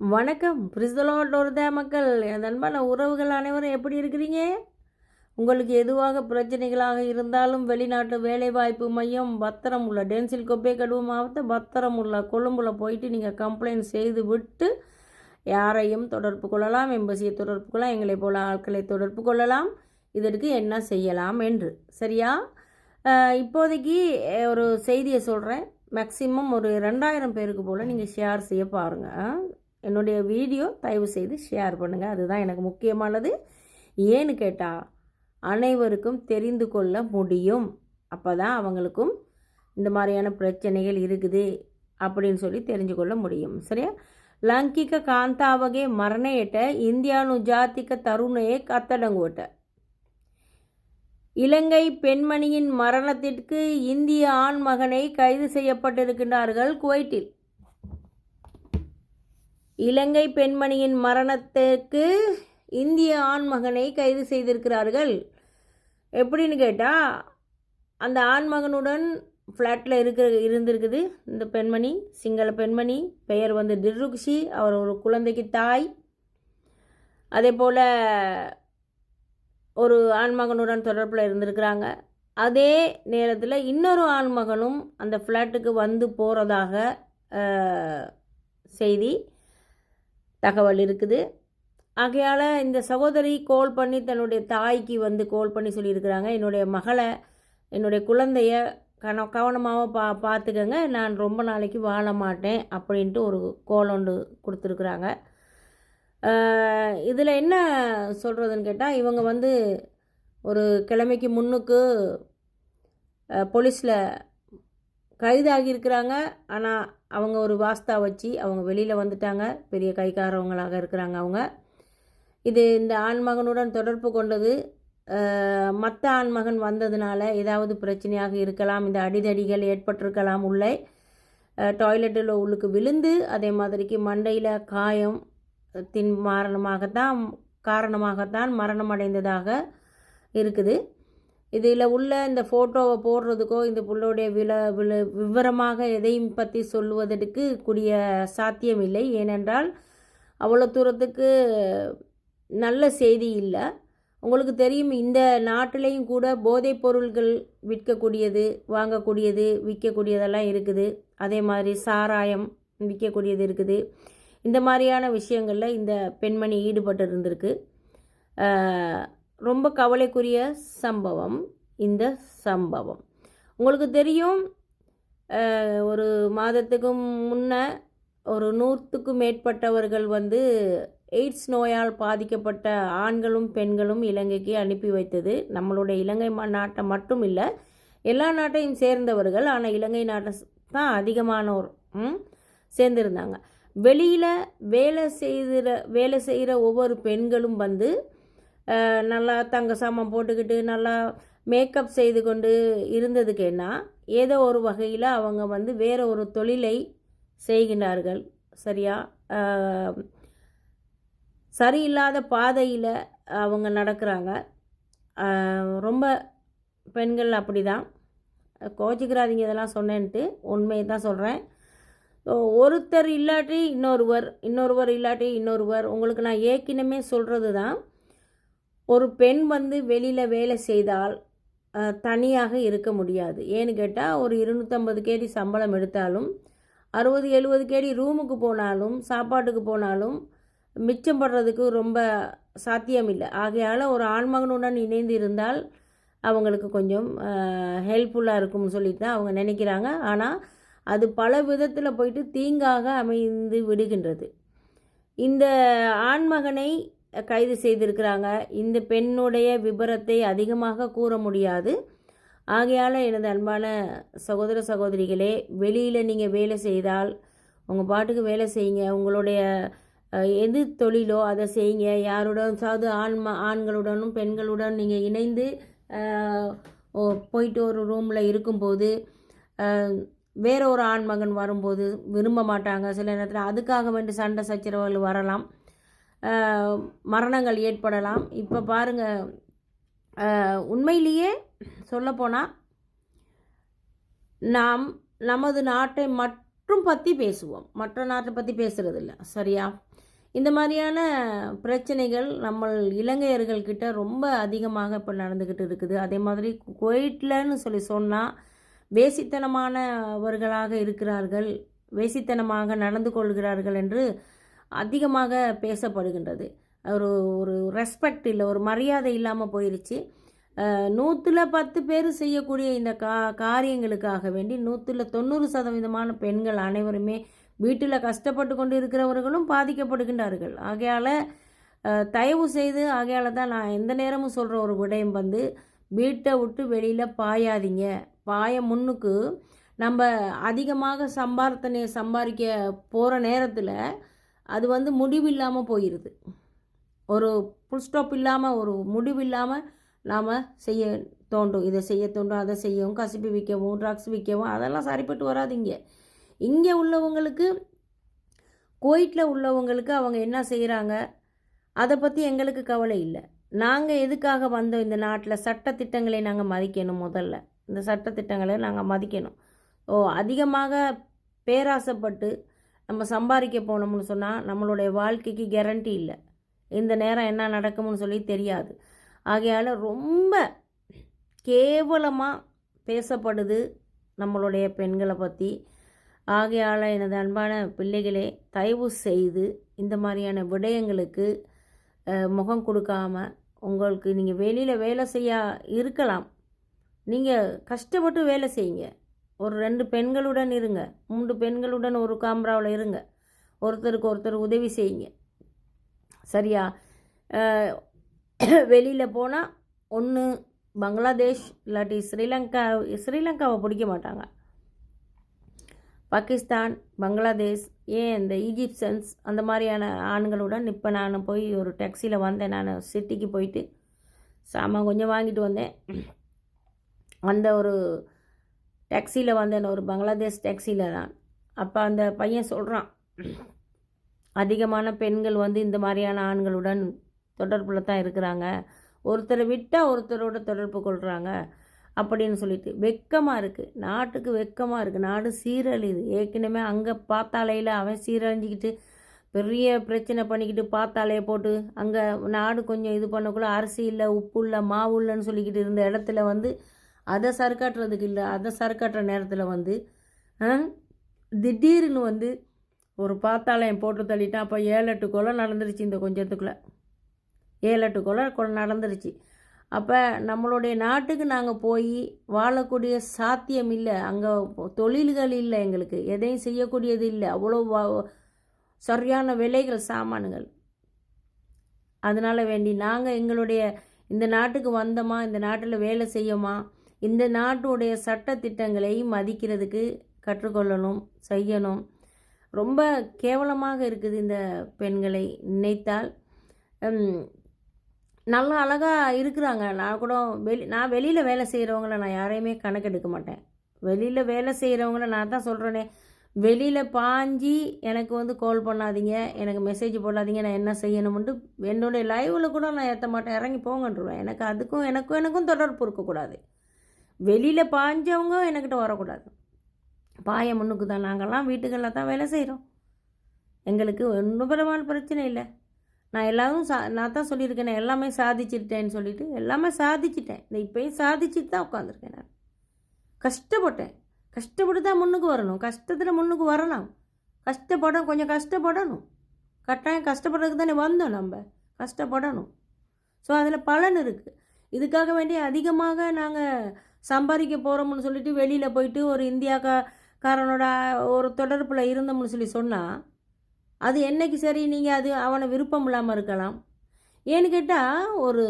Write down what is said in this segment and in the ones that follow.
வணக்கம். பிரிஸ்தலோட் ஒரு மக்கள் என் அன்பான உறவுகள் அனைவரும் எப்படி இருக்கிறீங்க? உங்களுக்கு எதுவாக பிரச்சனைகளாக இருந்தாலும் வெளிநாட்டு வேலைவாய்ப்பு மையம் பத்திரம் உள்ள டென்சில் கொப்பே கடுவு மாவட்ட பத்திரம் உள்ள கொழும்புல போயிட்டு நீங்கள் கம்ப்ளைண்ட் செய்து விட்டு யாரையும் தொடர்பு கொள்ளலாம் எம்பசியை தொடர்பு கொள்ளலாம் எங்களை போல ஆட்களை தொடர்பு கொள்ளலாம். இதற்கு என்ன செய்யலாம் என்று. சரியா? இப்போதைக்கு ஒரு செய்தியை சொல்கிறேன் மேக்ஸிமம் ஒரு ரெண்டாயிரம் பேருக்கு போல் நீங்கள் ஷேர் செய்ய பாருங்கள் என்னுடைய வீடியோ தயவு செய்து ஷேர் பண்ணுங்கள் அதுதான் எனக்கு முக்கியமானது. ஏன்னு கேட்டால் அனைவருக்கும் தெரிந்து கொள்ள முடியும். அப்போ தான் அவங்களுக்கும் இந்த மாதிரியான பிரச்சனைகள் இருக்குது அப்படின்னு சொல்லி தெரிஞ்சு கொள்ள முடியும். சரியா? ಲಂಕಿಕ ಕಾಂತಾವಗೆ ಮರಣೆಯಟ இந்தியானு ஜாத்திக தருணையை கத்தடங்குவட்ட. இலங்கை பெண்மணியின் மரணத்திற்கு இந்திய ஆண்மகனை கைது செய்யப்பட்டிருக்கின்றார்கள் குவைட்டில் இலங்கை பெண்மணியின் மரணத்திற்கு இந்திய ஆண்மகனை கைது செய்திருக்கிறார்கள். எப்படின்னு கேட்டால் அந்த ஆண்மகனுடன் ஃப்ளாட்டில் இருக்கிற இருந்திருக்குது. இந்த பெண்மணி சிங்கள பெண்மணி பெயர் வந்து டிர்ருக்ஷி அவர் ஒரு குழந்தைக்கு தாய். அதே போல் ஒரு ஆண்மகனுடன் தொடர்பில் இருந்திருக்கிறாங்க. அதே நேரத்தில் இன்னொரு ஆண்மகனும் அந்த ஃப்ளாட்டுக்கு வந்து போகிறதாக செய்தி. தகவல் இருக்குது. ஆகையால் இந்த சகோதரி கோல் பண்ணி தன்னுடைய தாய்க்கு வந்து கோல் பண்ணி சொல்லியிருக்கிறாங்க. என்னுடைய மகளை என்னுடைய குழந்தைய கன கவனமாக பா பார்த்துக்கங்க நான் ரொம்ப நாளைக்கு வாழ மாட்டேன் அப்படின்ட்டு ஒரு கோல் ஒன்று கொடுத்துருக்குறாங்க. இதில் என்ன சொல்கிறதுன்னு கேட்டால் இவங்க வந்து ஒரு கிழமைக்கு முன்னுக்கு போலீஸில் கைதாகியிருக்கிறாங்க. ஆனால் அவங்க ஒரு வாஸ்தா வச்சு அவங்க வெளியில் வந்துட்டாங்க. பெரிய கைக்காரவங்களாக இருக்கிறாங்க அவங்க. இது இந்த ஆண்மகனுடன் தொடர்பு கொண்டது மற்ற ஆண்மகன் வந்ததுனால ஏதாவது பிரச்சனையாக இருக்கலாம் இந்த அடிதடிகள் ஏற்பட்டிருக்கலாம் உள்ளே. டாய்லெட்டில் உள்ளுக்கு விழுந்து அதே மாதிரிக்கு மண்டையில் காயம் தின் மாரணமாகத்தான் காரணமாகத்தான் மரணம் அடைந்ததாக இருக்குது. இதில் உள்ள இந்த ஃபோட்டோவை போடுறதுக்கோ இந்த புள்ளோடைய வில வில விவரமாக எதையும் பற்றி சொல்லுவதற்கு கூடிய சாத்தியம் இல்லை ஏனென்றால் அவ்வளோ தூரத்துக்கு நல்ல செய்தி இல்லை. உங்களுக்கு தெரியும் இந்த நாட்டிலையும் கூட போதைப் பொருள்கள் விற்கக்கூடியது வாங்கக்கூடியது விற்கக்கூடியதெல்லாம் இருக்குது. அதே மாதிரி சாராயம் விற்கக்கூடியது இருக்குது. இந்த மாதிரியான விஷயங்களில் இந்த பெண்மணி ஈடுபட்டு இருந்திருக்கு ரொம்ப கவலைக்குரிய சம்பவம் இந்த சம்பவம். உங்களுக்கு தெரியும் ஒரு மாதத்துக்கும் முன்ன ஒரு நூற்றுக்கும் மேற்பட்டவர்கள் வந்து எய்ட்ஸ் நோயால் பாதிக்கப்பட்ட ஆண்களும் பெண்களும் இலங்கைக்கு அனுப்பி வைத்தது. நம்மளுடைய இலங்கை நாட்டை மட்டும் இல்லை எல்லா நாட்டையும் சேர்ந்தவர்கள். ஆனால் இலங்கை நாட்டை தான் அதிகமானோர் சேர்ந்துருந்தாங்க. வெளியில் வேலை செய்கிற வேலை செய்கிற ஒவ்வொரு பெண்களும் வந்து நல்லா தங்க சாமம் போட்டுக்கிட்டு நல்லா மேக்கப் செய்து கொண்டு இருந்ததுக்கு என்ன ஏதோ ஒரு வகையில் அவங்க வந்து வேறு ஒரு தொழிலை செய்கின்றார்கள். சரியா? சரியில்லாத பாதையில் அவங்க நடக்கிறாங்க. ரொம்ப பெண்கள் அப்படி தான் கோச்சிக்கிறாதீங்க இதெல்லாம் சொன்னேன்ட்டு உண்மையை தான் சொல்கிறேன் ஒருத்தர் இல்லாட்டி இன்னொருவர் இன்னொருவர் இல்லாட்டி இன்னொருவர் உங்களுக்கு நான் ஏற்கனவே சொல்கிறது தான் ஒரு பெண் வந்து வெளியில் வேலை செய்தால் தனியாக இருக்க முடியாது. ஏன்னு கேட்டால் ஒரு இருநூற்றம்பது கேடி சம்பளம் எடுத்தாலும் அறுபது எழுபது கேடி ரூமுக்கு போனாலும் சாப்பாட்டுக்கு போனாலும் மிச்சம் படுறதுக்கு ரொம்ப சாத்தியம் இல்லை. ஆகையால் ஒரு ஆண்மகனுடன் இணைந்து இருந்தால் அவங்களுக்கு கொஞ்சம் ஹெல்ப்ஃபுல்லாக இருக்கும்னு சொல்லிட்டு தான் அவங்க நினைக்கிறாங்க. ஆனால் அது பல விதத்தில் போயிட்டு தீங்காக அமைந்து விடுகின்றது. இந்த ஆண்மகனை கைது செய்திருக்கிறாங்க. இந்த பெண்ணுடைய விபரத்தை அதிகமாக கூற முடியாது. ஆகையால் எனது அன்பான சகோதர சகோதரிகளே வெளியில் நீங்கள் வேலை செய்தால் உங்கள் பாட்டுக்கு வேலை செய்யுங்க. உங்களுடைய எது தொழிலோ அதை செய்யுங்க. யாருடன் சாது ஆண் ஆண்களுடனும் பெண்களுடன் நீங்கள் இணைந்து போயிட்டு ஒரு ரூமில் இருக்கும்போது வேற ஒரு ஆண் மகன் வரும்போது விரும்ப மாட்டாங்க. சில நேரத்தில் அதுக்காக வேண்டி சண்டை சச்சரவுகள் வரலாம். மரணங்கள் ஏற்படலாம். இப்போ பாருங்கள் உண்மையிலேயே சொல்லப்போனால் நாம் நமது நாட்டை மற்றும் பற்றி பேசுவோம். மற்ற நாட்டை பற்றி பேசுகிறதில்ல சரியா? இந்த மாதிரியான பிரச்சனைகள் நம்ம இலங்கையர்கள் ரொம்ப அதிகமாக இப்போ நடந்துக்கிட்டு இருக்குது. அதே மாதிரி குவைட்லன்னு சொல்லி சொன்னால் வேசித்தனமானவர்களாக இருக்கிறார்கள் வேசித்தனமாக நடந்து கொள்கிறார்கள் என்று அதிகமாக பேசப்படுகின்றது. ஒரு ஒரு ரெஸ்பெக்ட் இல்லை ஒரு மரியாதை இல்லாமல் போயிடுச்சு நூற்றில் பத்து பேர் செய்யக்கூடிய இந்த கா காரியங்களுக்காக வேண்டி நூற்றில் தொண்ணூறு சதவீதமான பெண்கள் அனைவருமே வீட்டில் கஷ்டப்பட்டு கொண்டு இருக்கிறவர்களும் பாதிக்கப்படுகின்றார்கள். ஆகையால் தயவு செய்து ஆகையால் தான் நான் எந்த நேரமும் சொல்கிற ஒரு விடயம் வந்து வீட்டை விட்டு வெளியில் பாயாதீங்க. பாய முன்னுக்கு நம்ம அதிகமாக சம்பார்த்தனை சம்பாதிக்க போகிற நேரத்தில் அது வந்து முடிவில்லாமல் போயிடுது ஒரு ஃபுல் ஸ்டாப் இல்லாமல் ஒரு முடிவு இல்லாமல் நாம் செய்ய தோண்டும் இதை செய்ய தோண்டும் அதை செய்யவும் கசிப்பு விற்கவும் ட்ரக்ஸ் விற்கவும் அதெல்லாம் சரிப்பட்டு வராதிங்க. இங்கே உள்ளவங்களுக்கு கோயிட்டில் உள்ளவங்களுக்கு அவங்க என்ன செய்கிறாங்க அதை பற்றி எங்களுக்கு கவலை இல்லை. நாங்கள் எதுக்காக வந்தோம்? இந்த நாட்டில் சட்டத்திட்டங்களை நாங்கள் மதிக்கணும் முதல்ல. இந்த சட்டத்திட்டங்களை நாங்கள் மதிக்கணும். ஓ அதிகமாக பேராசைப்பட்டு நம்ம சம்பாதிக்க போனோம்னு சொன்னால் நம்மளுடைய வாழ்க்கைக்கு கேரண்டி இல்லை. இந்த நேரம் என்ன நடக்கும்னு சொல்லி தெரியாது. ஆகையால் ரொம்ப கேவலமாக பேசப்படுது நம்மளுடைய பெண்களை பற்றி ஆகையால் எனது அன்பான பிள்ளைகளே தயவு செய்து இந்த மாதிரியான விடயங்களுக்கு முகம் கொடுக்காம உங்களுக்கு நீங்கள் வெளியில் வேலை செய்ய இருக்கலாம். நீங்கள் கஷ்டப்பட்டு வேலை செய்யுங்க. ஒரு ரெண்டு பெண்களுடன் இருங்க. மூன்று பெண்களுடன் ஒரு காம்ராவில் இருங்க. ஒருத்தருக்கு ஒருத்தர் உதவி செய்யுங்க. சரியா? வெளியில் போனால் ஒன்று பங்களாதேஷ் இல்லாட்டி ஸ்ரீலங்கா ஸ்ரீலங்காவை பிடிக்க மாட்டாங்க. பாகிஸ்தான் பங்களாதேஷ் ஏன் இந்த ஈஜிப்சன்ஸ் அந்த மாதிரியான ஆண்களுடன் இப்போ நான் போய் ஒரு டாக்ஸியில் வந்தேன். நான் சிட்டிக்கு போயிட்டு சாமான் கொஞ்சம் வாங்கிட்டு வந்தேன். அந்த ஒரு டாக்ஸியில் வந்தேன் ஒரு பங்களாதேஷ் டாக்ஸியில் தான். அப்போ அந்த பையன் சொல்கிறான் அதிகமான பெண்கள் வந்து இந்த மாதிரியான ஆண்களுடன் தொடர்பில் தான் இருக்கிறாங்க. ஒருத்தரை விட்டால் ஒருத்தரோட தொடர்பு கொள்கிறாங்க அப்படின்னு சொல்லிட்டு வெக்கமாக இருக்குது நாட்டுக்கு வெக்கமாக இருக்குது நாடு சீரழியுது. ஏற்கனவே அங்கே பார்த்தாலையில் அவன் சீரழிஞ்சிக்கிட்டு பெரிய பிரச்சனை பண்ணிக்கிட்டு பார்த்தாலையை போட்டு அங்கே நாடு கொஞ்சம் இது பண்ணக்குள்ளே அரிசி இல்லை உப்பு இல்லை மாவு இல்லைன்னு சொல்லிக்கிட்டு இருந்த இடத்துல வந்து அதை சரக்காட்டுறதுக்கு இல்லை அதை சரக்காட்டுற நேரத்தில் வந்து திடீர்னு வந்து ஒரு பாத்தாளயம் போட்டு தள்ளிட்டான் அப்போ ஏழு எட்டு கொலை நடந்துருச்சு இந்த கொஞ்சத்துக்குள்ளே. ஏழு எட்டு கொலை கொலை நடந்துருச்சு. அப்போ நம்மளுடைய நாட்டுக்கு நாங்கள் போய் வாழக்கூடிய சாத்தியம் இல்லை. அங்கே தொழில்கள் இல்லை எங்களுக்கு. எதையும் செய்யக்கூடியது இல்லை. அவ்வளோ வா- சரியான விலைகள் சாமான்கள். அதனால் வேண்டி நாங்கள் எங்களுடைய இந்த நாட்டுக்கு வந்தோமா இந்த நாட்டில் வேலை செய்யோமா இந்த நாட்டுடைய சட்ட திட்டங்களை மதிக்கிறதுக்கு கற்றுக்கொள்ளணும் செய்யணும். ரொம்ப கேவலமாக இருக்குது இந்த பெண்களை நினைத்தால். நல்லா அழகாக இருக்கிறாங்க. நான் கூட வெளி நான் வெளியில் வேலை செய்கிறவங்கள நான் யாரையுமே கணக்கெடுக்க மாட்டேன். வெளியில் வேலை செய்கிறவங்கள நான் தான் சொல்கிறேனே வெளியில் பாஞ்சி எனக்கு வந்து கால் பண்ணாதீங்க எனக்கு மெசேஜ் போடாதீங்க நான் என்ன செய்யணும்ட்டு என்னுடைய லைவில் கூட நான் ஏற்ற மாட்டேன். இறங்கி போங்கன்றுவேன். எனக்கு அதுக்கும் எனக்கும் எனக்கும் தொடர்பு இருக்கக்கூடாது. வெளியில் பாஞ்சவங்க என்கிட்ட வரக்கூடாது. பாய முன்னுக்கு தான். நாங்கள்லாம் வீட்டுகளில் தான் வேலை செய்கிறோம் எங்களுக்கு ஒன்றும் பெருமான பிரச்சனை இல்லை. நான் எல்லாரும் சா நான் தான் சொல்லியிருக்கேன். நான் எல்லாமே சாதிச்சிட்டேன்னு சொல்லிட்டு எல்லாமே சாதிச்சிட்டேன். இந்த இப்போயும் சாதிச்சுட்டு தான் உட்காந்துருக்கேன் நான். கஷ்டப்பட்டேன். கஷ்டப்பட்டு தான் முன்னுக்கு வரணும். கஷ்டத்தில் முன்னுக்கு வரலாம். கஷ்டப்படணும். கொஞ்சம் கஷ்டப்படணும். கட்டாயம் கஷ்டப்படுறதுக்கு தானே வந்தோம் நம்ம. கஷ்டப்படணும். ஸோ அதில் பலன் இருக்குது இதுக்காக வேண்டிய அதிகமாக நாங்கள் சம்பாதிக்க போகிறோம்னு சொல்லிட்டு வெளியில் போயிட்டு ஒரு இந்தியாக்காரனோட ஒரு தொடர்பில் இருந்தோம்னு சொல்லி சொன்னால் அது என்னைக்கு சரி? நீங்கள் அது அவனை விருப்பம் இல்லாமல் இருக்கலாம். ஏன்னு கேட்டால் ஒரு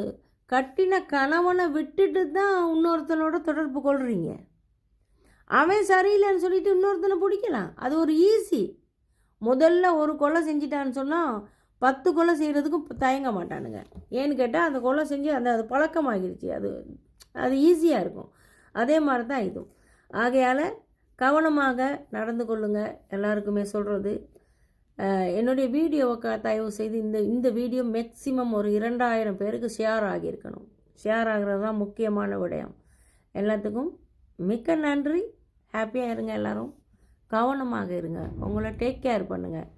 கட்டின கணவனை விட்டுட்டு தான் இன்னொருத்தனோட தொடர்பு கொள்கிறீங்க அவன் சரியில்லைன்னு சொல்லிட்டு இன்னொருத்தனை பிடிக்கலாம். அது ஒரு ஈஸி முதல்ல ஒரு கொலை செஞ்சிட்டான்னு சொன்னால் பத்து கொலை செய்கிறதுக்கும் தயங்க மாட்டானுங்க. ஏன்னு கேட்டால் அந்த கொலை செஞ்சு அந்த அது பழக்கமாகிடுச்சு. அது அது ஈஸியாக இருக்கும். அதே மாதிரி தான் இதுவும். ஆகையால் கவனமாக நடந்து கொள்ளுங்கள் எல்லாருக்குமே சொல்கிறது என்னுடைய வீடியோவை க தயவு செய்து இந்த இந்த வீடியோ மேக்ஸிமம் ஒரு இரண்டாயிரம் பேருக்கு ஷேர் ஆகியிருக்கணும். ஷேர் ஆகிறது தான் முக்கியமான விடயம். எல்லாத்துக்கும் மிக்க நன்றி. ஹாப்பியாக இருங்க எல்லோரும். கவனமாக இருங்க. உங்களை டேக் கேர் பண்ணுங்கள்